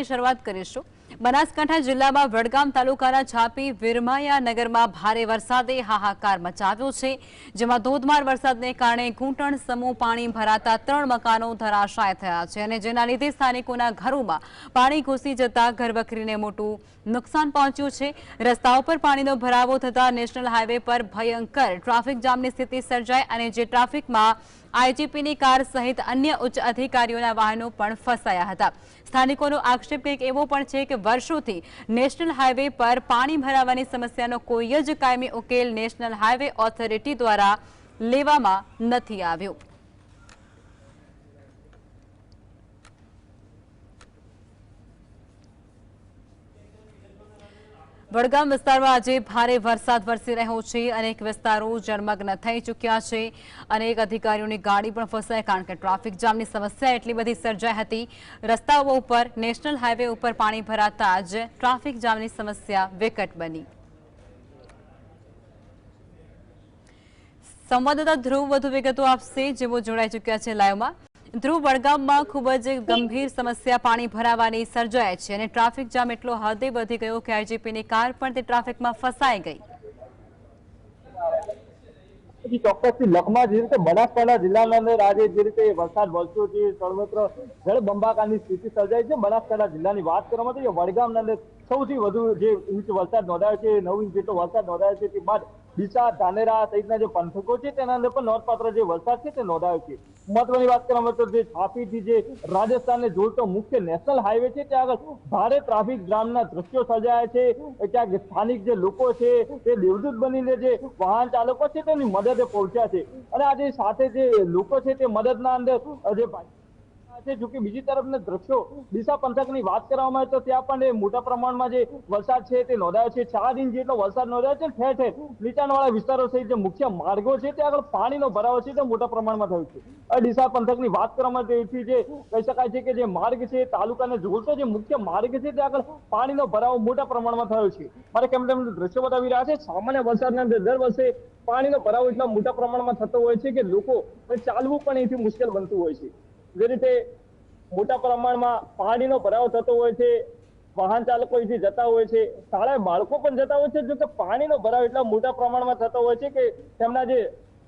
શરૂઆત કરીશું. બનાસકાંઠા જિલ્લામાં વડગામ તાલુકાના છાપી વિરમાયા નગરમાં ભારે વરસાદે હાહાકાર મચાવ્યો છે, જેમાં ધોધમાર વરસાદને કારણે ઘૂંટણ સમૂહ પાણી ભરાતા ત્રણ મકાનો ધરાશાય થયા છે અને જેના લીધે સ્થાનિકોના ઘરોમાં પાણી ઘૂસી જતા ઘરવખરીને મોટું નુકસાન પહોંચ્યું છે. રસ્તા ઉપર પાણીનો ભરાવો થતા નેશનલ હાઈવે પર ભયંકર ટ્રાફિક જામની સ્થિતિ સર્જાઈ અને જે ટ્રાફિકમાં આઈજીપીની કાર સહિત અન્ય ઉચ્ચ અધિકારીઓના વાહનો પણ ફસાયા હતા. સ્થાનિકોનો આક્ષેપ કંઈક એવો પણ છે કે વર્ષોથી નેશનલ હાઈવે પર પાણી ભરાવાની સમસ્યાનો કોઈ જ કાયમી ઉકેલ નેશનલ હાઈવે ઓથોરિટી દ્વારા લેવામાં નથી આવ્યો. વડગામ વિસ્તારમાં આજે ભારે વરસાદ વરસી રહ્યો છે અનેક વિસ્તારો જળમગ્ન થઈ ચૂક્યા છે અનેક અધિકારીઓની ગાડી પણ ફસાય કારણ કે ટ્રાફિક જામની સમસ્યા એટલી બધી સર્જાઈ હતી. રસ્તાઓ ઉપર, નેશનલ હાઈવે ઉપર પાણી ભરાતા જ ટ્રાફિક જામની સમસ્યા વિકટ બની. સંવાદદાતા ધ્રુવ વધુ વિગતો આપશે, જેઓ જોડાઈ ચૂક્યા છે લાઈવમાં. ધ્રુવ વડગામમાં ખૂબ જ ગંભીર સમસ્યા પાણી ભરાવાની સર્જાય છે અને ટ્રાફિક જામ એટલો હદે વધી ગયો કે આઈજીપીની કાર પણ તે ટ્રાફિકમાં ફસાઈ ગઈ. જે રીતે જિલ્લાના અંદર આજે જે રીતે વરસાદ વરસ્યો છે, સર્વત્ર જળબંબાકારની સ્થિતિ સર્જાઈ છે. બનાસકાંઠા જિલ્લાની વાત કરવામાં તો વડગામના અંદર સૌથી વધુ જે ઇંચ વરસાદ નોંધાયો છે, નવ ઇંચ જેટલો વરસાદ નોંધાયો છે, તે બાદ ડીસા ધાનેરા સહિતના જે પંથકો છે, તેના અંદર પણ નોંધપાત્ર જે વરસાદ છે, તે નોંધાયો છે. મહત્વની વાત કરવામાં તો જે છાપીથી જે રાજસ્થાનને જોડતો મુખ્ય નેશનલ હાઈવે છે, ત્યાં આગળ ભારે ટ્રાફિક જામના દ્રશ્યો સર્જાયા છે. ક્યાંક સ્થાનિક જે લોકો છે, તે દેવદૂત બનીને જે વાહન ચાલકો છે, તેની મદદે પહોંચ્યા છે. અને આજે સાથે જે લોકો છે, તે મદદના અંદર, જે છે જોકે બીજી તરફના દ્રશ્યો ડીસા પંથકની વાત કરવામાં આવે તો ત્યાં પણ મોટા પ્રમાણમાં જે વરસાદ છે તે નોંધાયો છે. ચાર ઇંચ જેટલો વરસાદ નોંધાયો છે ઠેર ઠેર નીચાણવાળા વિસ્તારો સહિત જે મુખ્ય માર્ગો છે ત્યાં આગળ પાણીનો ભરાવો છે તે મોટા પ્રમાણમાં થયો છે. ડીસા પંથકની વાત કરવામાં આવે જે કહી શકાય છે કે જે માર્ગ છે, તાલુકાને જોડતો જે મુખ્ય માર્ગ છે ત્યાં આગળ પાણીનો ભરાવો મોટા પ્રમાણમાં થયો છે. મારે કેમ તેમ દ્રશ્યો બતાવી રહ્યા છે? સામાન્ય વરસાદના અંદર દર વર્ષે પાણીનો ભરાવો એટલા મોટા પ્રમાણમાં થતો હોય છે કે લોકો ચાલવું પણ એથી મુશ્કેલ બનતું હોય છે. જે રીતે મોટા પ્રમાણમાં પાણીનો ભરાવો થતો હોય છે, વાહન ચાલકો અહીંથી જતા હોય છે, શાળાએ બાળકો પણ જતા હોય છે જો કે પાણીનો ભરાવ એટલા મોટા પ્રમાણમાં થતો હોય છે કે તેમના જે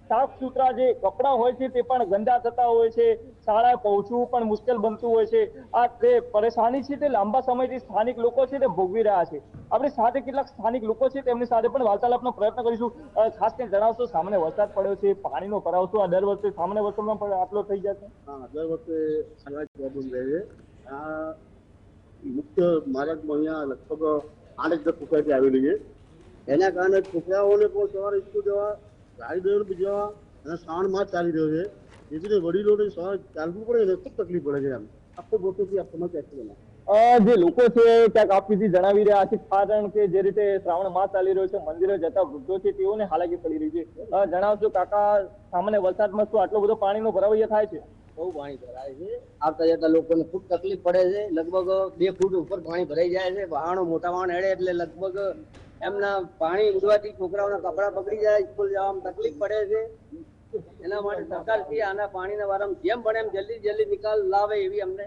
સાફ સુથરા જે કપડાં હોય છે તે પણ ગંદા થતા હોય છે. શાળાએ પહોંચવું પણ મુશ્કેલ બનતું હોય છે. આ જે પરેશાની છે તે લાંબા સમયથી સ્થાનિક લોકો છે તે ભોગવી રહ્યા છે. આપણી સાથે કેટલાક સ્થાનિક લોકો છે તેમની સાથે પણ વાર્તાલાપનો પ્રયત્ન કરીશું. ખાસ કરીને જણાવશો, સામાન્ય વરસાદ પડ્યો છે, પાણીનો ભરાવ શું આ દર વર્ષે સામાન્ય વર્ષોમાં પણ આટલો થઈ જશે દર વખતે પ્રોબ્લેમ રહે છે. આ મુખ્ય માર્ગમાં અહીંયા લગભગ આઠ દસ સોસાયટી આવેલી છે. એના કારણે છોકરાઓને પણ સવારે સ્કૂલ જવા ગાડી રહ્યો બીજો અને શ્રાવણમાં ચાલી રહ્યો છે. જેથી વડીલોને શ્રાવણ ચાલવું પડે ને ખૂબ તકલીફ પડે છે એમ. આખો વર્ષોથી આ સમસ્યા છે જે લોકો છે ક્યાંક આપીથી જણાવી રહ્યા છે. કારણ કે જે રીતે શ્રાવણ માસ ચાલી રહ્યો છે, મંદિરે જતા વૃદ્ધો છે, તેઓને હાલાકી પડી રહી છે. જણાવશો કાકા, સામાન્ય વરસાદમાં શું આટલો બધો પાણીનો ભરાવ અહીંયા થાય છે? બહુ પાણી ભરાય છે. આવતા જતા લોકોને ખૂબ તકલીફ પડે છે. લગભગ બે ફૂટ ઉપર પાણી ભરાઈ જાય છે. વાહનો મોટા વાહણ હેડે એટલે લગભગ એમના પાણી ઉડવાથી છોકરાઓના કપડાં પકડી જાય, સ્કૂલ જવામાં તકલીફ પડે છે. એના માટે સરકારથી આના પાણીના વારંવાર જેમ પણ એમ જલ્દી જલ્દી નિકાલ લાવે એવી અમને.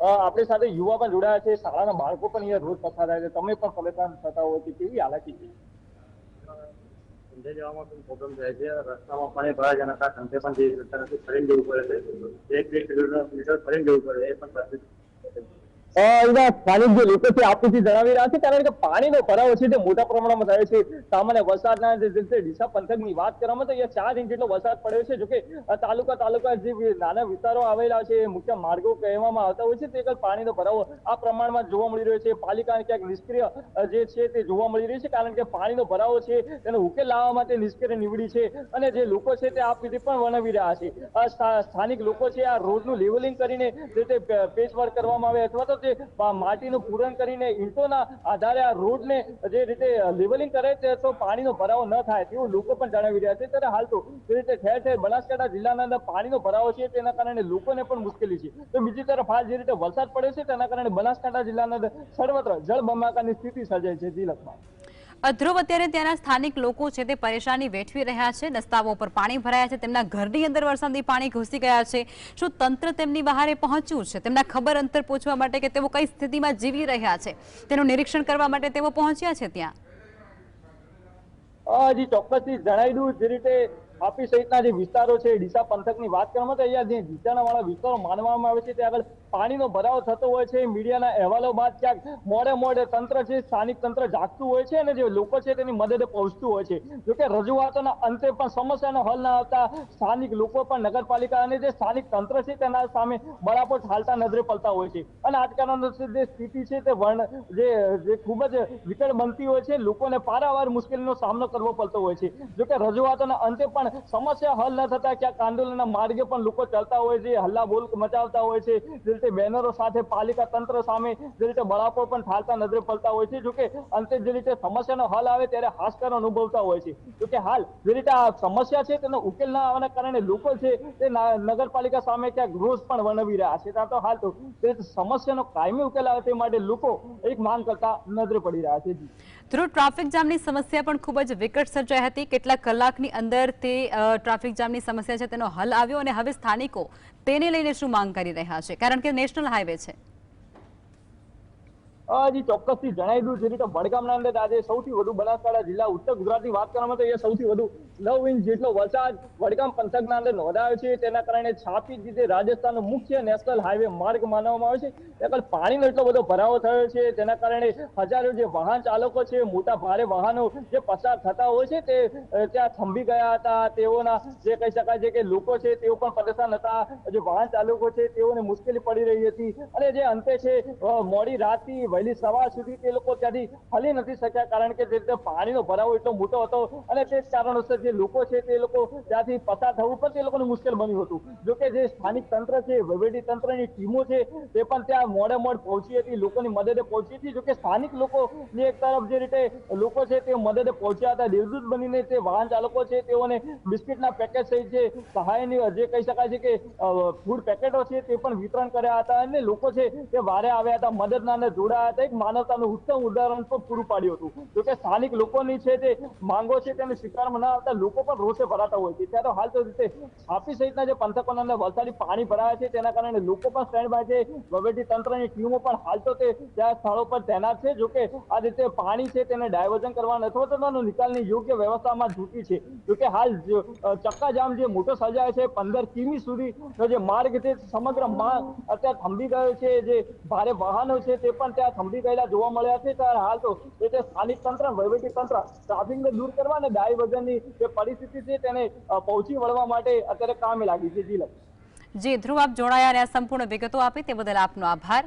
આપણી સાથે યુવા પણ જોડાયા છે. શાળાના બાળકો પણ અહીંયા રોજ પસાર થાય છે. તમે પણ પરેશાન થતા હોય છે કેવી હાલાકી છે? ધંધે જવામાં પણ પ્રોબ્લેમ થાય છે. રસ્તામાં પાણી ભરાય છે અને ધંધે પણ જઈ શકતા નથી, ફરીને જવું પડે છે. એક બે કિલોમીટર ફરીને જવું પડે એ પણ જે લોકો છે આપીથી જણાવી રહ્યા છે, કારણ કે પાણીનો ભરાવો છે તે મોટા પ્રમાણમાં થયો છે. સામાન્ય વરસાદના જે ડીસા પંથકની વાત કરવામાં તો અહીંયા ચાર ઇંચ જેટલો વરસાદ પડ્યો છે, જોકે તાલુકા તાલુકા જે નાના વિસ્તારો આવેલા છે, મુખ્ય માર્ગો કહેવામાં આવતા હોય છે, તે આગળ પાણીનો ભરાવો આ પ્રમાણમાં જોવા મળી રહ્યો છે. પાલિકા ક્યાંક નિષ્ક્રિય જે છે તે જોવા મળી રહી છે, કારણ કે પાણીનો ભરાવો છે, તેનો ઉકેલ લાવવા માટે નિષ્ક્રિય નીવડી છે, અને જે લોકો છે તે આ રીતે પણ વર્ણવી રહ્યા છે. સ્થાનિક લોકો છે આ રોડનું લેવલિંગ કરીને જે તે પેચવર્ક કરવામાં આવે અથવા તો જે માટીનું પૂરણ કરીને ઈંટોના આધારે આ રોડને જે રીતે લેવલિંગ કરે છે, તો પાણીનો ભરાવો ન થાય તેવું લોકો પણ જણાવી રહ્યા છે. ત્યારે હાલ તો જે રીતે ઠેર ઠેર બનાસકાંઠા જિલ્લાના અંદર પાણીનો ભરાવો છે, તેના કારણે લોકોને પણ મુશ્કેલી છે. તો બીજી તરફ હાલ જે રીતે વરસાદ પડ્યો છે, તેના કારણે બનાસકાંઠા જિલ્લાના અંદર સર્વત્ર જળબંબાકારની સ્થિતિ સર્જાઈ છે તિલકમાં ધ્રુવ અત્યારે ત્યાંના સ્થાનિક લોકો છે તે પરેશાની વેઠવી રહ્યા છે. રસ્તાઓ પર પાણી ભરાયા છે. તેમના ઘરની અંદર વરસાદી પાણી ઘૂસી ગયા છે. શું તંત્ર તેમની બહારે પહોંચ્યું છે? તેમના ખબર અંતર પૂછવા માટે કે તેઓ કઈ સ્થિતિમાં જીવી રહ્યા છે? તેનું નિરીક્ષણ કરવા માટે તેઓ પહોંચ્યા છે ત્યાં. હજી ચોક્કસથી જણાવી દઉં જે રીતે વાપી સહિતના જે વિસ્તારો છે, ડીસા પંથકની વાત કરવામાં તો અહીંયા જે નીચાણા વાળા વિસ્તારો માનવામાં આવે છે, ત્યાં આગળ પાણીનો ભરાવો થતો હોય છે, મીડિયાના અહેવાલો બાદ ક્યાંક મોડે મોડે તંત્ર છે, સ્થાનિક તંત્ર જાગતું હોય છે અને જે લોકો છે તેની મદદે પહોંચતું હોય છે. જોકે રજૂઆતોના અંતે પણ સમસ્યાનો હલ ના આવતા સ્થાનિક લોકો પણ નગરપાલિકા અને જે સ્થાનિક તંત્ર છે તેના સામે બરાબર ઠાલતા નજરે પડતા હોય છે. અને આજકાલનો જે સ્થિતિ છે તે વર્ણ જે જે ખૂબ જ વિકટ બનતી હોય છે, લોકોને પારાવાર મુશ્કેલીનો સામનો કરવો પડતો હોય છે. જોકે રજૂઆતોના અંતે પણ સમસ્યા હલ ન થતા ક્યાંક આંદોલનના માર્ગે પણ લોકો ચાલતા હોય છે, હલ્લા બોલ મચાવતા હોય છે, જે રીતે બેનરો સાથે પાલિકા તંત્ર સામે જે રીતે બળાપો પણ ઠાલતા નજરે પડતા હોય છે જોકે અંતે જે રીતે સમસ્યાનો હલ આવે ત્યારે હાશકાર અનુભવતા હોય છે. જોકે હાલ જે રીતે આ સમસ્યા છે તેનો ઉકેલ ના આવવાના કારણે લોકો છે તે નગરપાલિકા સામે ક્યાંક રોષ પણ વર્ણવી રહ્યા છે. ત્યાં તો હાલ તો સમસ્યાનો કાયમી ઉકેલ આવે તે માટે લોકો એક માંગ કરતા નજરે પડી રહ્યા છે. ધ્રુવ ટ્રાફિક જામની સમસ્યા પણ ખૂબ જ વિકટ સર્જાઈ હતી. કેટલાક કલાકની અંદર તે ટ્રાફિક જામની સમસ્યા છે, તેનો હલ આવ્યો અને હવે સ્થાનિકો તેને લઈને શું માંગ કરી રહ્યા છે? કારણ કે નેશનલ હાઈવે છે. હજી ચોક્કસથી જણાવી દઉં જે રીતે વડગામના અંદર આજે સૌથી વધુ બનાસકાંઠા જિલ્લા, ઉત્તર ગુજરાતની વાત કરવામાં તો એ સૌથી વધુ નવ ઇંચ જેટલો વરસાદ વડગામ પંથકના અંદર નોંધાયો છે. તેના કારણે છાપી રીતે રાજસ્થાનનો મુખ્ય નેશનલ હાઈવે માર્ગ માનવામાં આવે છે. ત્યાં પાણીનો એટલો બધો ભરાવો થયો છે. તેના કારણે હજારો જે વાહન ચાલકો છે, મોટા ભારે વાહનો જે પસાર થતા હોય છે, તે ત્યાં થંભી ગયા હતા. તેઓના જે કહી શકાય છે કે લોકો છે, તેઓ પણ પરેશાન હતા. જે વાહન ચાલકો છે, તેઓને મુશ્કેલી પડી રહી હતી. અને જે અંતે છે મોડી રાતથી વહેલી સવાર સુધી તે લોકો ત્યાંથી હલી નથી શક્યા, કારણ કે જે રીતે પાણીનો ભરાવો એટલો મોટો હતો અને તે જ કારણોસર જે લોકો છે તે લોકો ત્યાંથી પસાર થવું પણ તે લોકોને મુશ્કેલ બન્યું હતું. જોકે જે સ્થાનિક તંત્ર છે, વહીવટી તંત્રની ટીમો છે, તે પણ ત્યાં મોડે મોડ પહોંચી હતી, લોકોની મદદે પહોંચી હતી. જોકે સ્થાનિક લોકોની એક તરફ જે રીતે લોકો છે તે મદદે પહોંચ્યા હતા, દેવદૂત બનીને તે વાહન ચાલકો છે તેઓને બિસ્કિટના પેકેટ સહિત જે સહાયની, જે કહી શકાય છે કે ફૂડ પેકેટો છે તે પણ વિતરણ કર્યા હતા અને લોકો છે તે વારે આવ્યા હતા, મદદના અંદર એક માનવતાનું ઉત્તમ ઉદાહરણ પણ પૂરું પાડ્યું હતું. જોકે સ્થાનિક લોકોની છે જે માંગો છે તેને સ્વીકારમાં ન આવતા લોકો પણ રોષે ભરાતા હોય છે. ત્યારે હાલ તો રીતે છાપી સહિતના જે પંથકોના અંદર વલસાડી પાણી ભરાયા છે, તેના કારણે લોકો પણ સ્ટેન્ડ બાય છે. વહીવટી તંત્રની ટીમો પણ હાલ તો તે ત્યાં સ્થળો પર તૈનાત છે. જોકે આ રીતે પાણી છે તેને ડાયવર્ઝન કરવાના અથવા તો તેનો નિકાલની યોગ્ય વ્યવસ્થામાં જૂટી છે. જોકે હાલ ચક્કાજામ જે મોટો સર્જાયો છે, પંદર કિમી સુધીનો જે માર્ગ છે સમગ્ર માર્ગ અત્યારે થંભી ગયો છે. જે ભારે વાહનો છે તે પણ ત્યાં થંભી ગયેલા જોવા મળ્યા છે ત્યારે હાલ તો જે સ્થાનિક તંત્ર, વહીવટી તંત્ર, ટ્રાફિકને દૂર કરવા અને ડાયવર્ઝનની જે પરિસ્થિતિ છે તેને પહોંચી વળવા માટે અત્યારે કામે લાગી છે જી જી, ધ્રુવ, આપ જોડાયા અને સંપૂર્ણ વિગતો આપી તે બદલ આપનો આભાર.